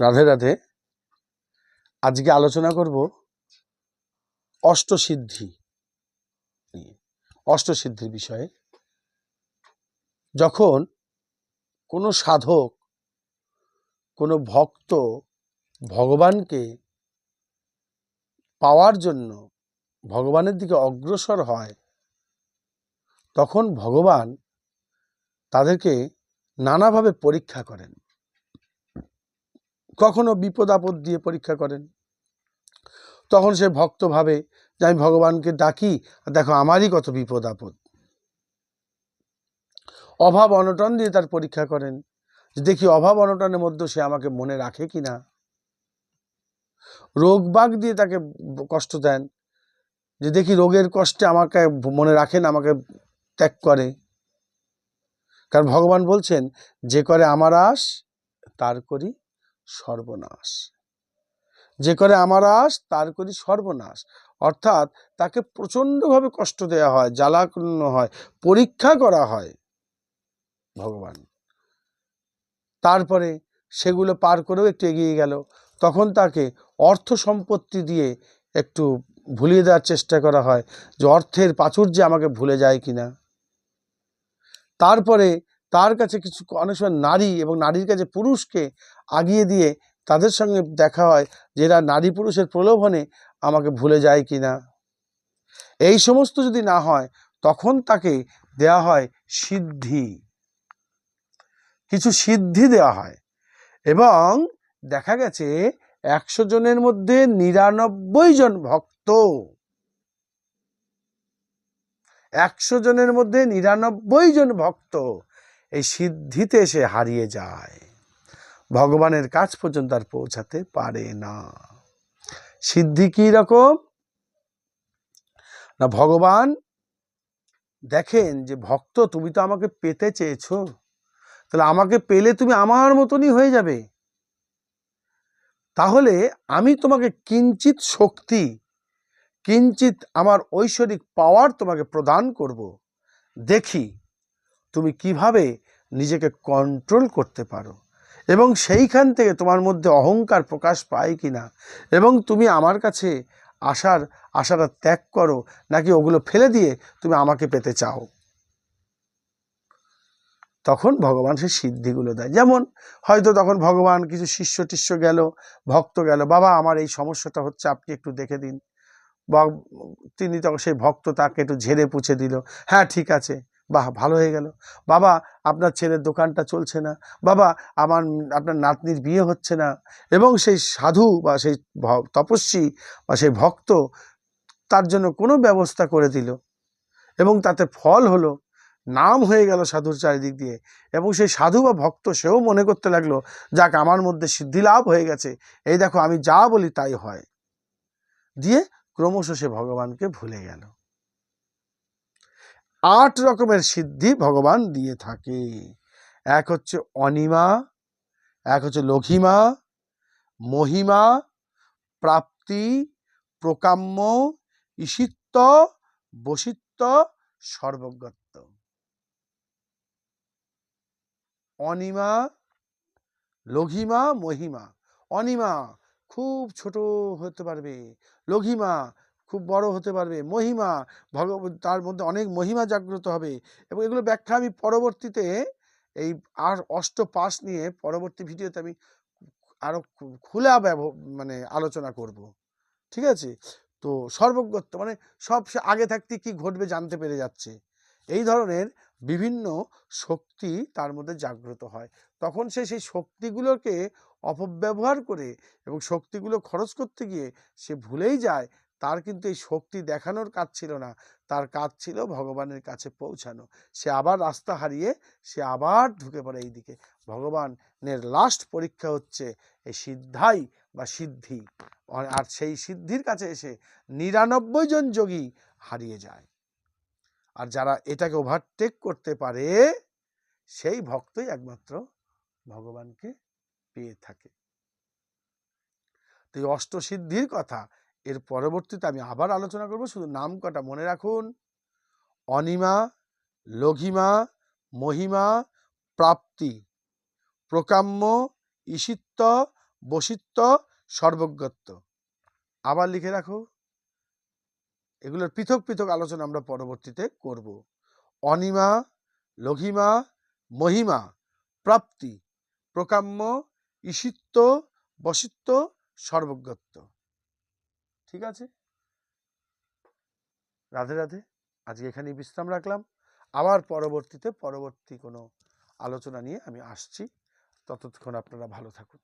রাধে রাধে। আজকে আলোচনা করব অষ্টসিদ্ধি নিয়ে। অষ্টসিদ্ধির বিষয়ে। যখন কোনো সাধক, কোনো ভক্ত ভগবানকে পাওয়ার জন্য ভগবানের দিকে অগ্রসর হয়, তখন ভগবান তাদেরকে নানাভাবে পরীক্ষা করেন। কখনো বিপদ আপদ দিয়ে পরীক্ষা করেন। তখন সে ভক্ত ভাবে যে আমি ভগবানকে ডাকি, আর দেখো আমারই কত বিপদ আপদ। অভাব অনটন দিয়ে তার পরীক্ষা করেন। যে দেখি অভাব অনটনের মধ্যে সে আমাকে মনে রাখে কিনা। রোগ বাগ দিয়ে তাকে কষ্ট দেন। যে দেখি রোগের কষ্টে আমাকে মনে রাখেন আমাকে ত্যাগ করে। কারণ ভগবান বলছেন, যে করে আমার আশ, তার করি সর্বনাশ। যে করে আমার আশ, তার করি সর্বনাশ। অর্থাৎ তাকে প্রচণ্ডভাবে কষ্ট দেওয়া হয় জ্বালাকন্য হয়, পরীক্ষা করা হয় ভগবান। তারপরে সেগুলো পার করেও একটু এগিয়ে গেল। তখন তাকে অর্থ সম্পত্তি দিয়ে একটু ভুলিয়ে দেওয়ার চেষ্টা করা হয় যে অর্থের প্রাচুর্যে আমাকে ভুলে যায় কিনা। তারপরে তার কাছে কিছু অনেক সময় নারী এবং নারীর কাছে পুরুষকে আগিয়ে দিয়ে তাদের সঙ্গে দেখা হয় যে এরা নারী পুরুষের প্রলোভনে আমাকে ভুলে যায় কি না এই সমস্ত যদি না হয়, তখন তাকে দেয়া হয় সিদ্ধি। কিছু সিদ্ধি দেওয়া হয় এবং দেখা গেছে একশো জনের মধ্যে নিরানব্বই জন ভক্ত। একশো জনের মধ্যে নিরানব্বই জন ভক্ত। এই সিদ্ধিতে এসে হারিয়ে যায়। ভগবানের কাজ পর্যন্ত আর পৌঁছাতে পারে না। সিদ্ধি কি রকম? না, ভগবান দেখেন যে, ভক্ত, তুমি তো আমাকে পেতে চেয়েছো। তাহলে আমাকে পেলে তুমি আমার মতনই হয়ে যাবে। তাহলে আমি তোমাকে কিঞ্চিত শক্তি, কিঞ্চিত আমার ঐশ্বরিক পাওয়ার তোমাকে প্রদান করব। দেখি। তুমি কীভাবে নিজেকে কন্ট্রোল করতে পারো? এবং সেইখান থেকে তোমার মধ্যে অহংকার প্রকাশ পায় কি না এবং তুমি আমার কাছে আসার আশাটা ত্যাগ করো, নাকি ওগুলো ফেলে দিয়ে তুমি আমাকে পেতে চাও? তখন ভগবান সেই সিদ্ধিগুলো দেয়। যেমন হয়তো তখন ভগবান কিছু শিষ্য টিষ্য গেল, ভক্ত গেল, বাবা, আমার এই সমস্যাটা হচ্ছে, আপনি একটু দেখে দিন। বা তিনি তখন সেই ভক্ত তাকে একটু ঝেড়ে পুছে দিল হ্যাঁ ঠিক আছে। বাহ, ভালো হয়ে গেল। বাবা, আপনার ছেলের দোকানটা চলছে না। বাবা, আমার, আপনার নাতনির বিয়ে হচ্ছে না। এবং সেই সাধু বা সেই তপস্বী বা সেই ভক্ত তার জন্য কোনো ব্যবস্থা করে দিল। এবং তাতে ফল হলো, নাম হয়ে গেল সাধুর চারিদিক দিয়ে। এবং সেই সাধু বা ভক্ত সেও মনে করতে লাগল, যাক, আমার মধ্যে সিদ্ধি লাভ হয়ে গেছে। এই দেখো, আমি যা বলি তাই হয়। দিয়ে ক্রমশ সে ভগবানকে ভুলে গেল। আট রকমের সিদ্ধি ভগবান দিয়ে থাকে। এক হচ্ছে অনিমা, এক হচ্ছে লঘিমা, মহিমা, প্রাপ্তি, প্রকাম্য ঈশিত্ব বসিত্ব সর্বজ্ঞত্ব। অনিমা, লঘিমা, মহিমা। অনিমা খুব ছোট হতে পারবে। লঘিমা খুব বড় হতে পারবে। মহিমা, ভগব, তার মধ্যে অনেক মহিমা জাগ্রত হবে। এবং এগুলো ব্যাখ্যা আমি পরবর্তীতে এই আর অষ্ট পাস নিয়ে পরবর্তী ভিডিওতে আমি আরও খু- খোলা ব্যব মানে আলোচনা করব। ঠিক আছে? তো সর্বজ্ঞত্ব মানে সব আগে থাকতে কি ঘটবে জানতে পেরে যাচ্ছে। এই ধরনের বিভিন্ন শক্তি তার মধ্যে জাগ্রত হয়। তখন সে সেই শক্তিগুলোকে অপব্যবহার করে এবং শক্তিগুলো খরচ করতে গিয়ে সে ভুলেই যায় তার কিন্তু এই শক্তি দেখানোর কাজ ছিল না। তার কাজ ছিল ভগবানের কাছে পৌঁছানো। সে আবার রাস্তা হারিয়ে সে আবার ঢুকে পড়ে এই দিকে ভগবানের লাস্ট পরীক্ষা হচ্ছে এই সিদ্ধাই বা সিদ্ধি। আর- সেই সিদ্ধির কাছে এসে নিরানব্বই জন যোগী হারিয়ে যায়। আর যারা এটাকে ওভারটেক করতে পারে, সেই ভক্তই একমাত্র ভগবানকে পেয়ে থাকে। তো এই অষ্টসিদ্ধির কথা এর পরবর্তীতে আমি আবার আলোচনা করব। শুধু নাম কটা মনে রাখুন। অনিমা লঘিমা মহিমা, প্রাপ্তি প্রকাম্য ঈশিত্ব বসিত্ব সর্বজ্ঞত্ব। আবার লিখে রাখো। এগুলোর পৃথক পৃথক আলোচনা আমরা পরবর্তীতে করব। অনিমা লঘিমা মহিমা, প্রাপ্তি প্রকাম্য ঈশিত্ব বসিত্ব সর্বজ্ঞত্ব। ঠিক আছে? রাধে রাধে। আজকে এখানেই বিশ্রাম রাখলাম। আবার পরবর্তীতে পরবর্তী কোনো আলোচনা নিয়ে আমি আসছি। ততক্ষণ আপনারা ভালো থাকুন।